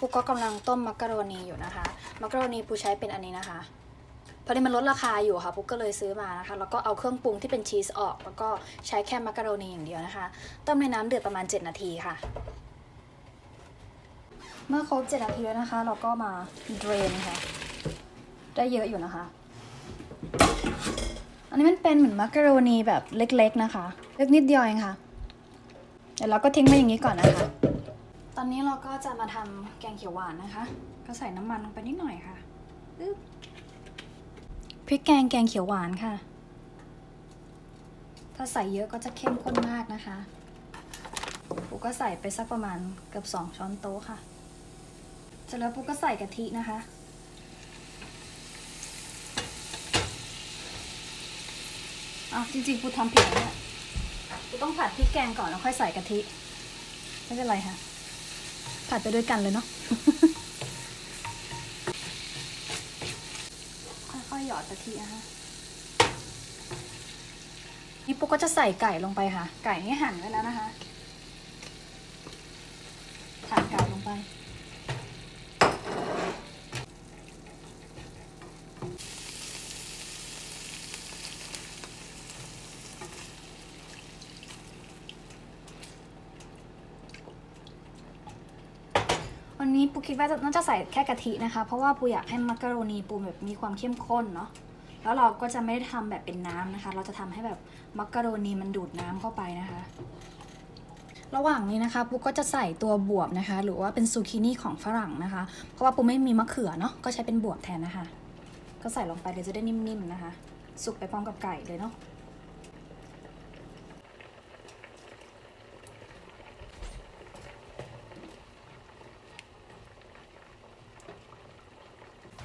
ปุ๊กก็กำลังต้มมักกะโรนีอยู่นะคะ มักกะโรนีปูใช้เป็นอันนี้นะคะพอดีมันลดราคาอยู่ค่ะปุ๊กก็เลยซื้อมานะคะ แล้วก็เอาเครื่องปรุงที่เป็นชีสออก แล้วก็ใช้แค่มักกะโรนีอย่างเดียวนะคะ ต้มในน้ำเดือดประมาณ 7 นาทีค่ะ เมื่อครบ 7 นาทีแล้วนะคะ เราก็มาเดรนค่ะ ได้เยอะอยู่นะคะ อันนี้มันเป็นเหมือนมักกะโรนีแบบเล็กๆนะคะ เล็กนิดเดียวเองค่ะ เดี๋ยวเราก็ทิ้งไว้อย่างนี้ก่อนนะคะ ตอนนี้เราก็จะมาทำแกงเขียวหวานนะคะ ก็ใส่น้ำมันลงไปนิดหน่อยค่ะพริกแกงแกงเขียวหวานค่ะ ถ้าใส่เยอะก็จะเข้มข้นมากนะคะปูก็ใส่ไปสักประมาณเกือบสองช้อนโต๊ะค่ะ เสร็จแล้วปูก็ใส่กะทินะคะอะจริงๆปูทำผิดแล้วเนี่ยปูต้องผัดพริกแกงก่อนแล้วค่อยใส่กะทิ ไม่เป็นไรค่ะ ผัดไปด้วยกันเลยเนาะค่อยๆหยอดกะทินะคะนี่ปุ๊กก็จะใส่ไก่ลงไปค่ะ ไก่นี่หั่นไว้แล้วนะคะถ่านไก่ลงไป คิดว่าน่าจะใส่แค่กะทินะคะ เพราะว่าปูอยากให้มักกะโรนีปูแบบมีความเข้มข้นเนาะแล้วเราก็จะไม่ได้ทำแบบเป็นน้ำนะคะ เราจะทำให้แบบมักกะโรนีมันดูดน้ำเข้าไปนะคะ ระหว่างนี้นะคะปูก็จะใส่ตัวบวบนะคะ หรือว่าเป็นซูกินี่ของฝรั่งนะคะ เพราะว่าปูไม่มีมะเขือเนาะก็ใช้เป็นบวบแทนนะคะ ก็ใส่ลงไปเดี๋ยวจะได้นิ่มๆนะคะ สุกไปพร้อมกับไก่เลยเนาะ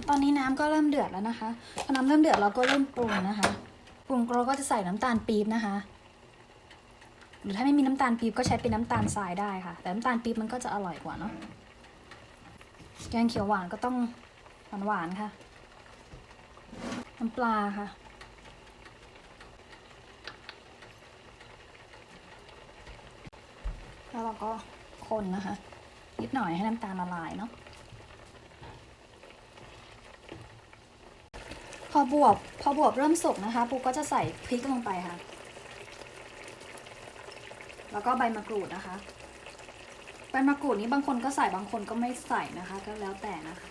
ตอนนี้น้ำก็เริ่มเดือดแล้วนะคะพอน้ำเริ่มเดือดเราก็เริ่มปรุงนะคะ ปรุงเราก็จะใส่น้ำตาลปี๊บนะคะ หรือถ้าไม่มีน้ำตาลปี๊บก็ใช้เป็นน้ำตาลทรายได้ค่ะ แต่น้ำตาลปี๊บมันก็จะอร่อยกว่าเนาะ แกงเขียวหวานก็ต้องหวานหวานๆค่ะ น้ำปลาค่ะแล้วเราก็คนนะคะ นิดหน่อยให้น้ำตาลละลายเนาะ พอบวบพอบวบเริ่มสุกนะคะ ปูก็จะใส่พริกลงไปค่ะ แล้วก็ใบมะกรูดนะคะใบมะกรูดนี้บางคนก็ใส่บางคนก็ไม่ใส่นะคะ ก็แล้วแต่นะคะ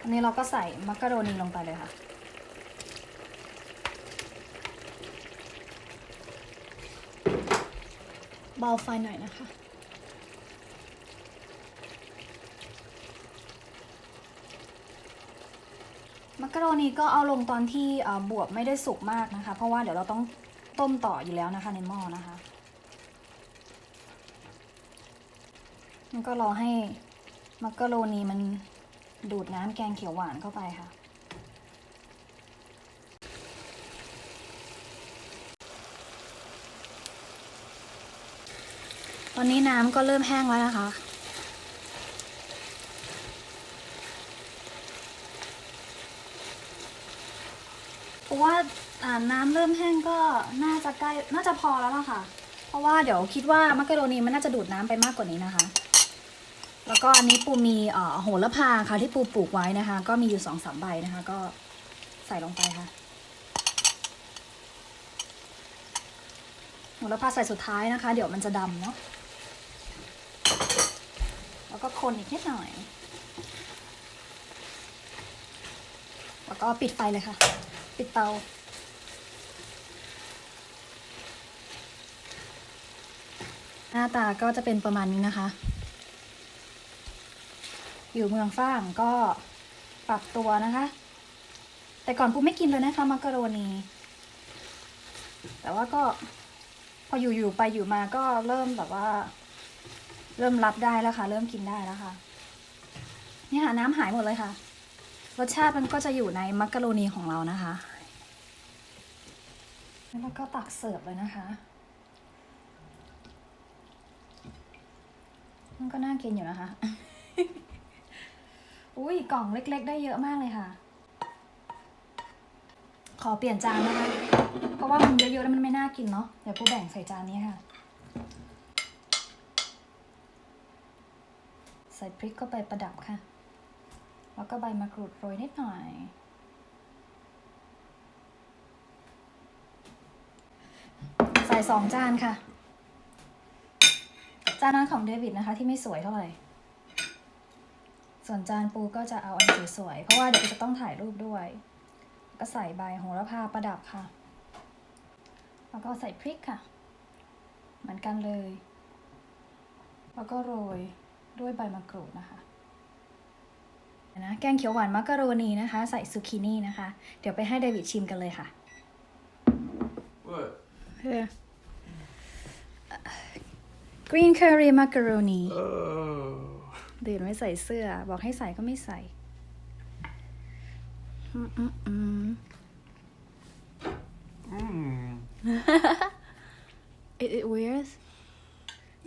อันนี้เราก็ใส่มักกะโรนีลงไปเลยค่ะ เบาไฟหน่อยนะคะ มักกะโรนีก็เอาลงตอนที่บวบไม่ได้สุกมากนะคะ เพราะว่าเดี๋ยวเราต้องต้มต่ออยู่แล้วนะคะในหม้อนะคะแล้วก็รอให้มักกะโรนีมันดูดน้ำแกงเขียวหวานเข้าไปค่ะ อนนี้น้ำก็เริ่มแห้งแล้วนะคะ เพราะว่าน้ำเริ่มแห้งก็น่าจะใกล้น่าจะพอแล้วล่ะค่ะ เพราะว่าเดี๋ยวคิดว่ามักกะโรนีมันน่าจะดูดน้ำไปมากกว่านี้นะคะ แล้วก็อันนี้ปูมีโหระพาค่ะที่ปูปลูกไว้นะคะ ก็มีอยู่สองสามใบนะคะ ก็ใส่ลงไปค่ะโหระพาใส่สุดท้ายนะคะ เดี๋ยวมันจะดำเนาะ แล้วก็คนอีกนิดหน่อย แล้วก็ปิดไฟเลยค่ะ ปิดเตาหน้าตาก็จะเป็นประมาณนี้นะคะ อยู่เมืองฝรั่งก็ปรับตัวนะคะ แต่ก่อนปูไม่กินเลยนะคะมักกะโรนี แต่ว่าก็พออยู่อยู่ไปอยู่มาก็เริ่มแบบว่า เริ่มรับได้แล้วค่ะ เริ่มกินได้แล้วค่ะ นี่ค่ะน้ำหายหมดเลยค่ะ รสชาติมันก็จะอยู่ในมักกะโรนีของเรานะคะ แล้วก็ตักเสิร์ฟเลยนะคะ มันก็น่ากินอยู่นะคะ อุ้ยกล่องเล็ก ๆ ได้เยอะมากเลยค่ะ ขอเปลี่ยนจานนะคะ เพราะว่ามันเยอะๆแล้วมันไม่น่ากินเนาะ เดี๋ยวปูแบ่งใส่จานนี้ค่ะ ใส่พริกเข้าไปประดับค่ะ แล้วก็ใบมะกรูดโรยนิดหน่อย ใส่สองจานค่ะ จานนั้นของเดวิดนะคะที่ไม่สวยเท่าไหร่ ส่วนจานปูก็จะเอาอันสวยๆเพราะว่าเดี๋ยวจะต้องถ่ายรูปด้วย ก็ใส่ใบโหระพาประดับค่ะ แล้วก็ใส่พริกค่ะ เหมือนกันเลย แล้วก็โรย ด้วยใบมะกรูดนะคะเดี๋ยวนะแกงเขียวหวานมักกะโรนีนะคะ ใส่ซูกินี่นะคะ เดี๋ยวไปให้เดวิดชิมกันเลยค่ะ What? Here. Green curry macaroni Oh. เดินไม่ใส่เสื้อ บอกให้ใส่ก็ไม่ใส่ อืมอืมอืม Mmm. It, it weird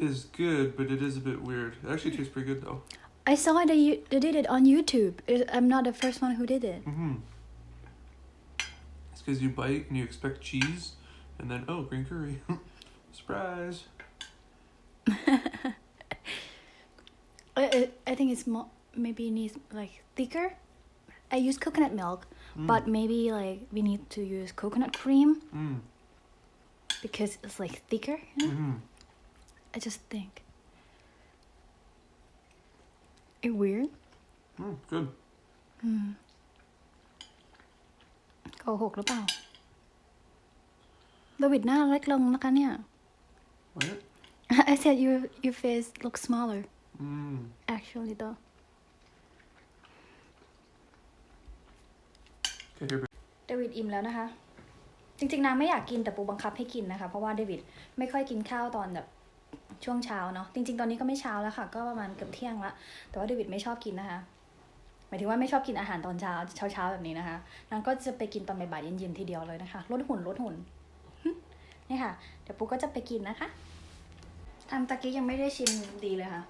Is good, but it is a bit weird. It actually tastes pretty good though. I saw that you they did it on YouTube I'm not the first one who did it Mm-hmm. It's because you bite and you expect cheese, and then oh, green curry. Surprise. I, I, I think it's more maybe it needs like thicker I use coconut milk but maybe like we need to use coconut cream Mm. because it's like thicker you know? Mm-hmm. I just think it weird Mm, good. โกหกหรือเปล่าดวิดหน้าเล็กลงนะคะเนี่ย What? I said your your face looks smaller Mm. actually though Okay, here. babe. เดวิดอิ่มแล้วนะคะ จริงๆนางไม่อยากกินแต่ปูบังคับให้กินนะคะ เพราะว่าเดวิดไม่ค่อยกินข้าวตอนแบบ ช่วงเช้าเนาะจริง ๆ ตอนนี้ก็ไม่เช้าแล้วค่ะ ก็ประมาณเกือบเที่ยงละแต่ว่าเดวิดไม่ชอบกินนะคะหมายถึงว่าไม่ชอบกินอาหารตอนเช้าเช้าๆแบบนี้นะคะนางก็จะไปกินตอนบ่ายๆเย็นๆทีเดียวเลยนะคะลดหุ่นลดหุ่นนี่ค่ะ เดี๋ยวปูก็จะไปกินนะคะทำตะกี้ยังไม่ได้ชิมดีเลยค่ะ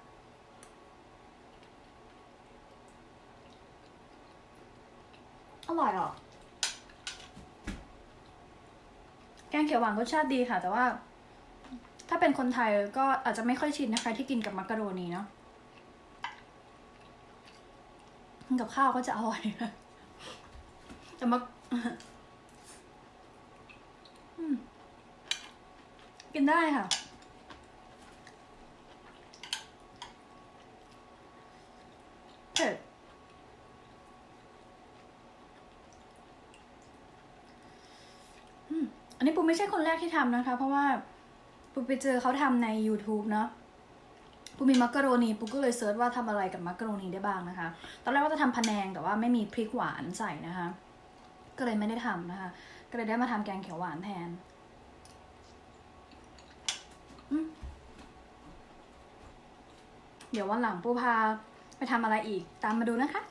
อร่อยอะแกงเขียวหวานรสชาติดีค่ะ แต่ว่า ถ้าเป็นคนไทยก็อาจจะไม่ค่อยชินนะคะ ที่กินกับมักกะโรนีเนาะกินกับข้าวก็จะอร่อยนะแต่มักกินได้ค่ะ เผ็ดอันนี้ปูไม่ใช่คนแรกที่ทำนะคะ เพราะว่า ปูไปเจอเขาทำใน YouTube เนาะปูมีมักกะโรนีปูก็เลยเซิร์ชว่าทำอะไรกับมักกะโรนีได้บ้างนะคะ ตอนแรกว่าจะทำพะแนงแต่ว่าไม่มีพริกหวานใส่นะคะ ก็เลยไม่ได้ทำนะคะ ก็เลยได้มาทำแกงเขียวหวานแทนเดี๋ยววันหลังปูพาไปทำอะไรอีกตามมาดูนะคะ